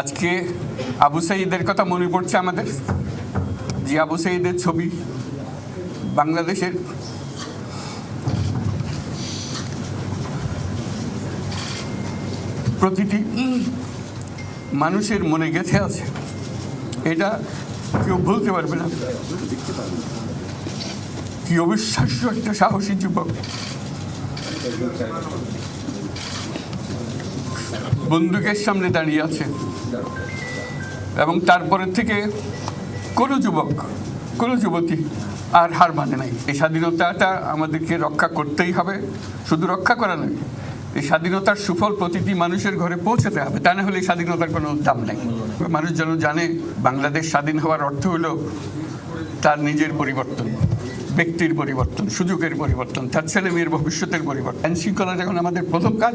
আজকে আবু সাইদের কথা মনে পড়ছে আমাদের? যে আবু সাইদের ছবি বাংলাদেশের প্রতিটি মানুষের মনে গেঁথে আছে। এটা কেউ ভুলতে পারবে না। কি অবিশ্বাস্য একটা সাহসী যুবক। বন্দুকের সামনে দাঁড়িয়ে আছে। এবং তারপরের থেকে কোনো যুবক, কোনো যুবতী আর হার মানে নাই। এই স্বাধীনতাটা আমাদেরকে রক্ষা করতেই হবে। শুধু রক্ষা করা নয়, এই স্বাধীনতার সুফল প্রতিটি মানুষের ঘরে পৌঁছাতে হবে। তা না হলে এই স্বাধীনতার কোনো দাম নেই। মানুষ যেন জানে, বাংলাদেশ স্বাধীন হওয়ার অর্থ হলো তার নিজের পরিবর্তন, ব্যক্তির পরিবর্তন, সুযোগের পরিবর্তন, তার ছেলে মেয়ের ভবিষ্যতের পরিবর্তন। আইন শৃঙ্খলা যখন আমাদের প্রথম কাজ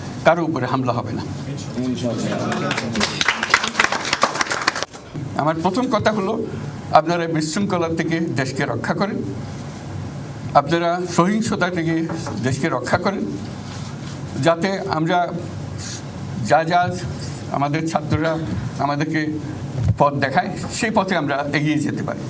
কারও উপরে হামলা হবে না। আমার প্রথম কথা হলো, আপনারা বিশৃঙ্খলা থেকে দেশকে রক্ষা করেন। আপনারা সহিংসতা থেকে দেশকে রক্ষা করেন। যাতে আমরা যা যা আমাদের ছাত্ররা আমাদেরকে পথ দেখায়, সেই পথে আমরা এগিয়ে যেতে পারি।